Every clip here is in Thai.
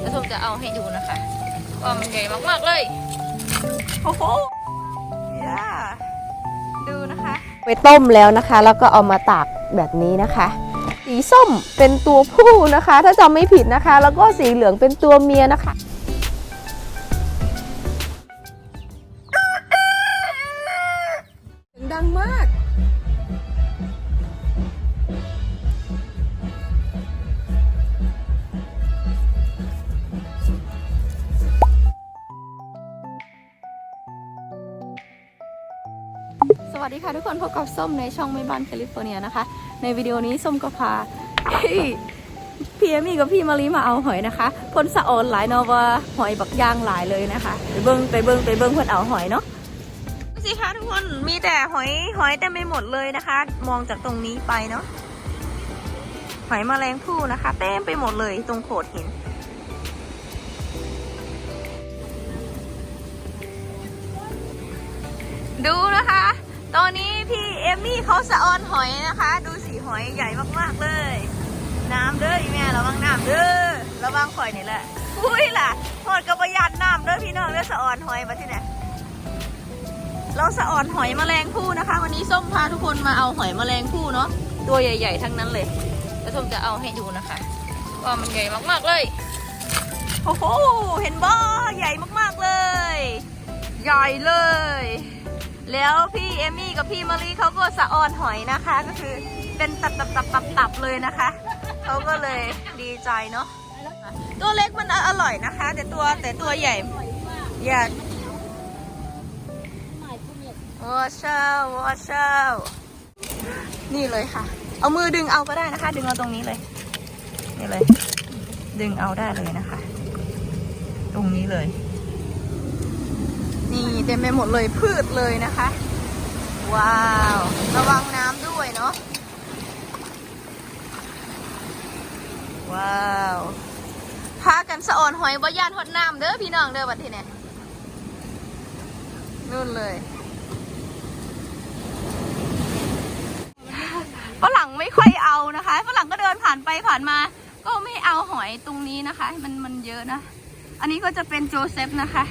แล้วส้มจะเอาให้ดูนะคะว่ามันใหญ่มากๆเลย โอ้โหย่าดูนะคะ ไปต้มแล้วนะคะ แล้วก็เอามาตากแบบนี้นะคะ สีส้มเป็นตัวผู้นะคะ ถ้าจำไม่ผิดนะคะ แล้วก็สีเหลืองเป็นตัวเมียนะคะ ค่ะทุกคนพบกับส้มในช่องไม่บ้านแคลิฟอร์เนียนะคะ ในวิดีโอนี้ส้มก็พาพี่พี่เอมี่กับพี่มารีมาเอาหอยนะคะพ่นสะออนหลายนอว่าหอยบักย่างหลายเลยนะคะ ไปเบิ้งไปเบิ้งไปเบิ้งเพื่อนเอาหอยเนาะสิคะทุกคนมีแต่หอยหอยเต็มไปหมดเลยนะคะ มองจากตรงนี้ไปเนาะหอยแมลงภู่นะคะ เต็มไปหมดเลยตรงโขดหินดูนะคะ เอมมี่เขาสะออนหอยนะคะ ดูสีหอยใหญ่มากๆเลย น้ำเด้ออีแม่ระวังน้ำเด้อระวังข่อยนี่แหละอุ้ยล่ะหอดกระปยันน้ำเด้อพี่น้องเด้อสะออนหอยมาที่ไหนเราสะออนหอยแมลงภู่นะคะ วันนี้ส้มพาทุกคนมาเอาหอยแมลงภู่เนาะตัวใหญ่ ๆ ทั้งนั้นเลยแล้วส้มจะเอาให้ดูนะคะว่ามันใหญ่มากๆเลยโอ้โหเห็นบ่ใหญ่มากๆเลย ใหญ่เลย แล้วพี่เอมี่กับพี่มารีเขาก็สะออนหอยนะคะ ก็คือเป็นตับตับตับตับตับๆเลยนะคะเขาก็เลยดีใจเนาะตัวเล็กมันอร่อยนะคะ แต่ตัวแต่ตัวใหญ่ใหญ่ว้าวเช้าว้าวเช้านี่เลยค่ะ เอามือดึงเอาก็ได้นะคะ ดึงเอาตรงนี้เลยนี่เลย ดึงเอาได้เลยนะคะ ตรงนี้เลย นี่เต็มไปหมดเลยพืชเลยนะคะ ว้าว ระวังน้ำด้วยเนาะว้าวพากันสะออนหอยบ่ย่านหดน้ำเด้อพี่น้องเด้อบัดทีเนี่ยนู่นเลยฝรั่งไม่ค่อยเอานะคะฝรั่งก็เดินผ่านไปผ่านมา ก็ไม่เอาหอยตรงนี้นะคะ มันมันเยอะนะ อันนี้ก็จะเป็นโจเซฟนะคะ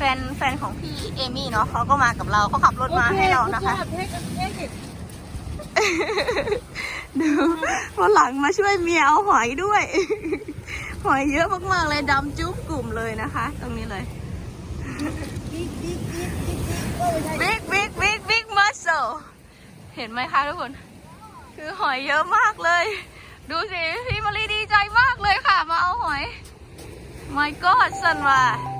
ฟนแฟนของพี่เอมี่เนาะเขาก็มากับเราเขาขับรถมาให้เรานะคะ ดูฝรั่งมาช่วยเมียเอาหอยด้วย หอยเยอะมากๆเลยดำจุ๊บกลุ่มเลยนะคะ ตรงนี้เลยบิ๊กบิ๊กบิ๊กบิ๊กมัสเซลเห็นไหมคะทุกคน คือหอยเยอะมากเลย ดูสิ พี่มารีดีใจมากเลยค่ะ มาเอาหอย my god สันว่ามา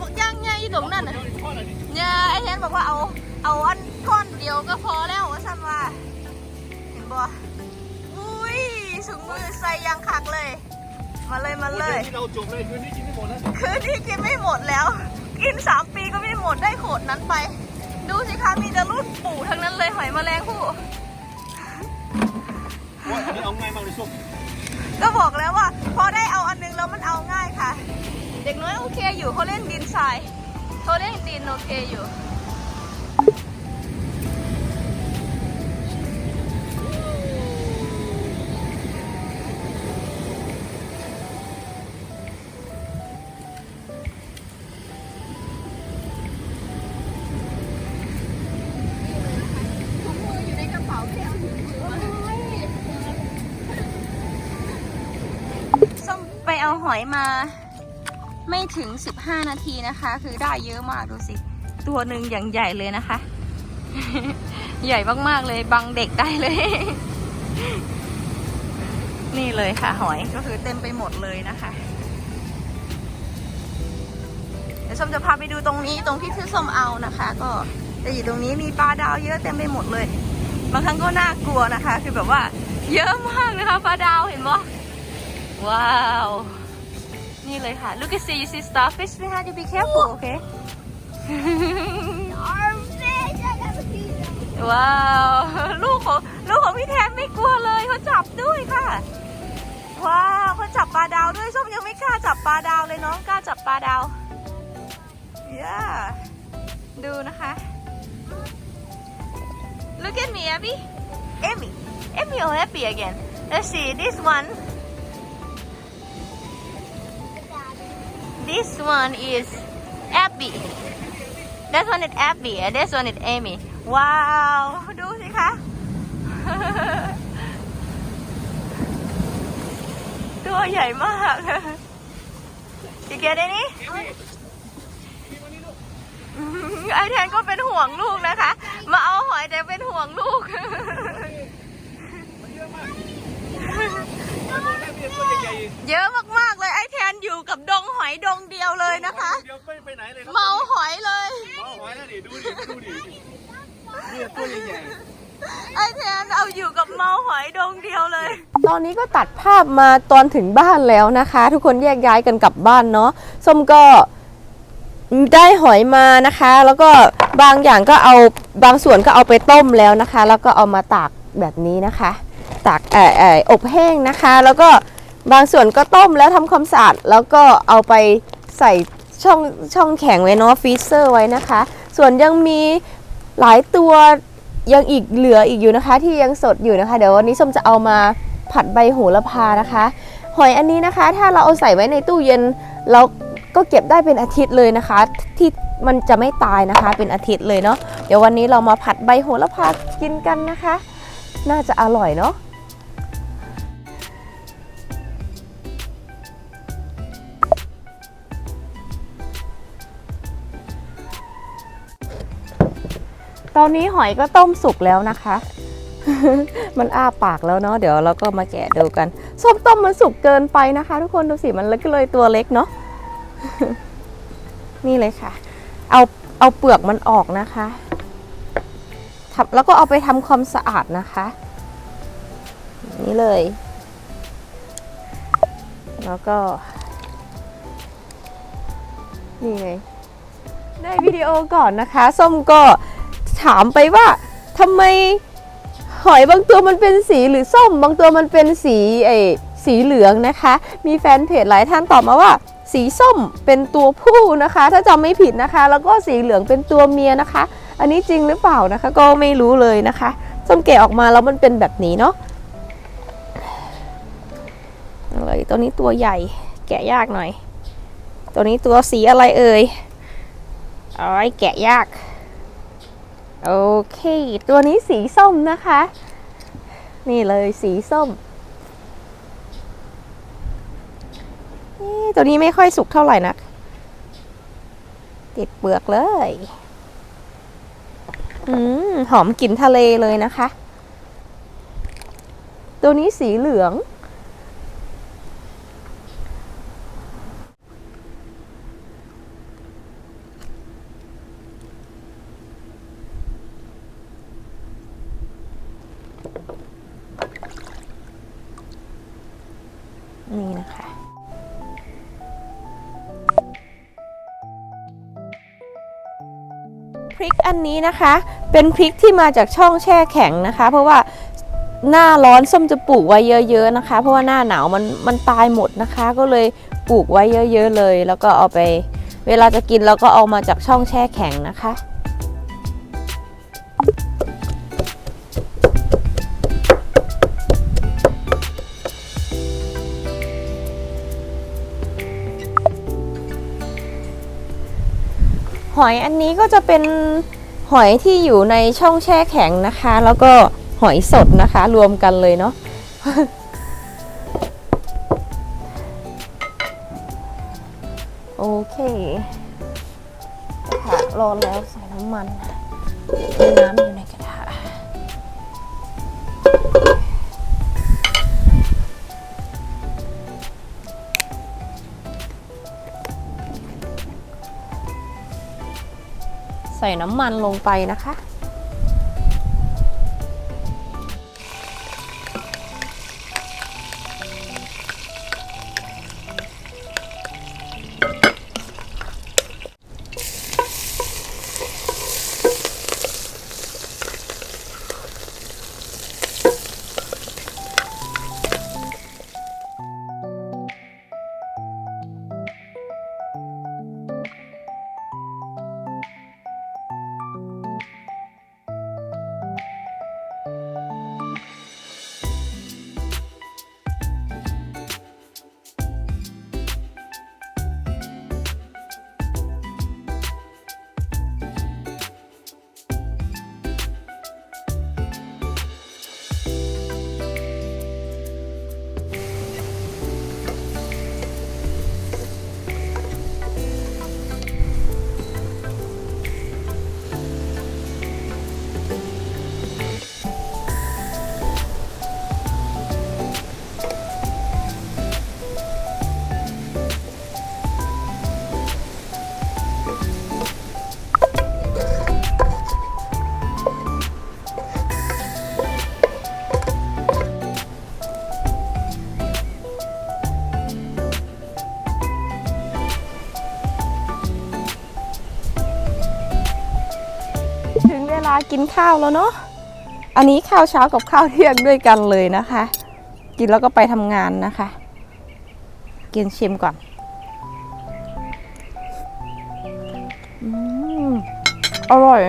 บิ้งตัวบักย่างใหญ่อยู่ตรงนั้นน่ะเนี่ยไอ้เทนบอกว่าเอาเอาอันท่อนเดียวก็พอแล้วว่าสันว่า เห็นบ่อุ้ยถุงมือใส่ยางคักเลย มาเลยมาเลย ที่เราจบเลยคืนนี้กินไม่หมดแล้วคืนนี้กินไม่หมดแล้ว กินสามปีก็ไม่หมดได้โขดนั้นไป ดูสิคะมีแต่รุ่นปู่ทั้งนั้นเลยหอยแมลงภู่ว่าอันนี้เอาง่ายมากเลยส้มก็บอกแล้วว่า เด็กน้อยโอเคอยู่เขาเล่นดินทรายเขาเล่นดินโอเคอยู่ส้มไปเอาหอยมา ไม่ถึง 15 นาทีนะคะ คือได้เยอะมากดูสิ ตัวหนึ่งอย่างใหญ่เลยนะคะ ใหญ่มากๆเลยบังเด็กได้เลย นี่เลยค่ะ หอยก็คือเต็มไปหมดเลยนะคะเดี๋ยวส้มจะพาไปดูตรงนี้ตรงที่ที่ส้มเอานะคะ ก็จะอยู่ตรงนี้มีปลาดาวเยอะเต็มไปหมดเลย บางครั้งก็น่ากลัวนะคะ คือแบบว่า เยอะมากนะคะปลาดาวเห็นไหมว้าว นี่เลยค่ะ look at see you see starfish behind you be careful okay Starfish, I never seen them. ว้าวลูกของลูกของพี่แทนไม่กลัวเลยเขาจับด้วยค่ะว้าวเขาจับปลาดาวด้วยส้มยังไม่กล้าจับปลาดาวเลยน้องกล้าจับปลาดาวย่าดูนะคะ Look at me Abby Amy Amy all happy again Let's see this one This one is Abby That one is Abby and this one is Amy ว้าว ดูสิคะ ตัวใหญ่มาก You get any ไอแทนก็เป็นห่วงลูกนะคะ มาเอาหอยแต่เป็นห่วงลูก เยอะมาก กับดงหอยดงเดียวเลยนะคะ เดี๋ยวไม่ไปไหนเลยครับเมาหอยเลย เมาหอยแล้วดิดูดิดูดิเนี่ยตัวใหญ่ไอแทนเอาอยู่กับเมาหอยดงเดียวเลย ตอนนี้ก็ตัดภาพมาตอนถึงบ้านแล้วนะคะ ทุกคนแยกย้ายกันกลับบ้านเนาะส้มก็ได้หอยมานะคะ แล้วก็บางอย่างก็เอาบางส่วนก็เอาไปต้มแล้วนะคะ แล้วก็เอามาตากแบบนี้นะคะ ตากเอ่อเอ่ออบแห้งนะคะ แล้วก็ บางส่วนก็ต้มแล้วทำความสะอาดแล้วก็เอาไปใส่ช่องช่องแข็งไว้เนาะฟรีเซอร์ไว้นะคะ ส่วนยังมีหลายตัวยังอีกเหลืออีกอยู่นะคะ ที่ยังสดอยู่นะคะ เดี๋ยววันนี้ส้มจะเอามาผัดใบโหระพานะคะ หอยอันนี้นะคะ ถ้าเราเอาใส่ไว้ในตู้เย็นเราก็เก็บได้เป็นอาทิตย์เลยนะคะ ที่มันจะไม่ตายนะคะ เป็นอาทิตย์เลยเนาะเดี๋ยววันนี้เรามาผัดใบโหระพากินกันนะคะ น่าจะอร่อยเนาะ ตอนนี้หอยก็ต้มสุกแล้วนะคะ มันอ้าปากแล้วเนาะเดี๋ยวเราก็มาแกะดูกันส้มต้มมันสุกเกินไปนะคะ ทุกคนดูสิมันก็เลยตัวเล็กเนาะนี่เลยค่ะ เอาเอาเปลือกมันออกนะคะทำแล้วก็เอาไปทำความสะอาดนะคะ นี่เลย แล้วก็ นี่ไงได้วิดีโอก่อนนะคะ ส้มก็ ถามไปว่าทำไมหอยบางตัวมันเป็นสีหรือส้ม บางตัวมันเป็นสีไอสีเหลืองนะคะ มีแฟนเพจหลายท่านตอบมาว่า สีส้มเป็นตัวผู้นะคะ ถ้าจำไม่ผิดนะคะ แล้วก็สีเหลืองเป็นตัวเมียนะคะ อันนี้จริงหรือเปล่านะคะ ก็ไม่รู้เลยนะคะส้มแกะออกมาแล้วมันเป็นแบบนี้เนาะอะไรตัวนี้ตัวใหญ่แกะยากหน่อย ตัวนี้ตัวสีอะไรเอ่ยเอาไว้แกะยาก โอเค ตัวนี้สีส้มนะคะ นี่เลยสีส้มนี่ตัวนี้ไม่ค่อยสุกเท่าไหร่นักติดเปลือกเลย อืม หอมกลิ่นทะเลเลยนะคะ ตัวนี้สีเหลือง พริกอันนี้นะคะ เป็นพริกที่มาจากช่องแช่แข็งนะคะ เพราะว่าหน้าร้อนส้มจะปลูกไว้เยอะๆนะคะ เพราะว่าหน้าหนาวมันมันตายหมดนะคะ ก็เลยปลูกไว้เยอะ ๆ เลย แล้วก็เอาไป เวลาจะกินเราก็เอามาจากช่องแช่แข็งนะคะ หอยอันนี้ก็จะเป็นหอยที่อยู่ในช่องแช่แข็งนะคะ แล้วก็หอยสดนะคะ รวมกันเลยเนาะโอเคค่ะร้อนแล้วใส่น้ำมัน น้ำมันลงไปนะคะ ลากินข้าวแล้วเนาะ อันนี้ข้าวเช้ากับข้าวเที่ยงด้วยกันเลยนะคะ กินแล้วก็ไปทำงานนะคะ กินชิมก่อนอืมอร่อย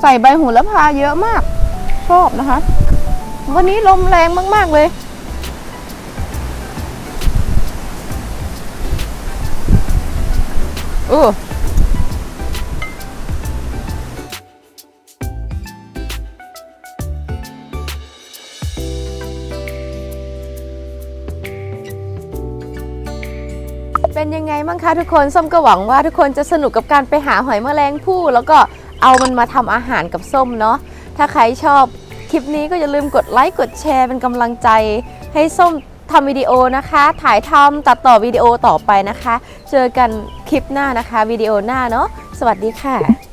ใส่ใบโหูระพาเยอะมาก ชอบนะคะ วันนี้ลมแรงมาก ๆ เลย อเป็นยังไงบ้างคะทุกคนส้มก็หวังว่าทุกคนจะสนุกกับการไปหาหอยแมลงภู่แล้วก็เอามันมาทำอาหารกับส้มเนาะถ้าใครชอบคลิปนี้ก็อย่าลืมกดไลค์กดแชร์เป็นกำลังใจให้ส้ม ทำวิดีโอนะคะ ถ่ายทำตัดต่อวิดีโอต่อไปนะคะ เจอกันคลิปหน้านะคะวิดีโอหน้าเนาะสวัสดีค่ะ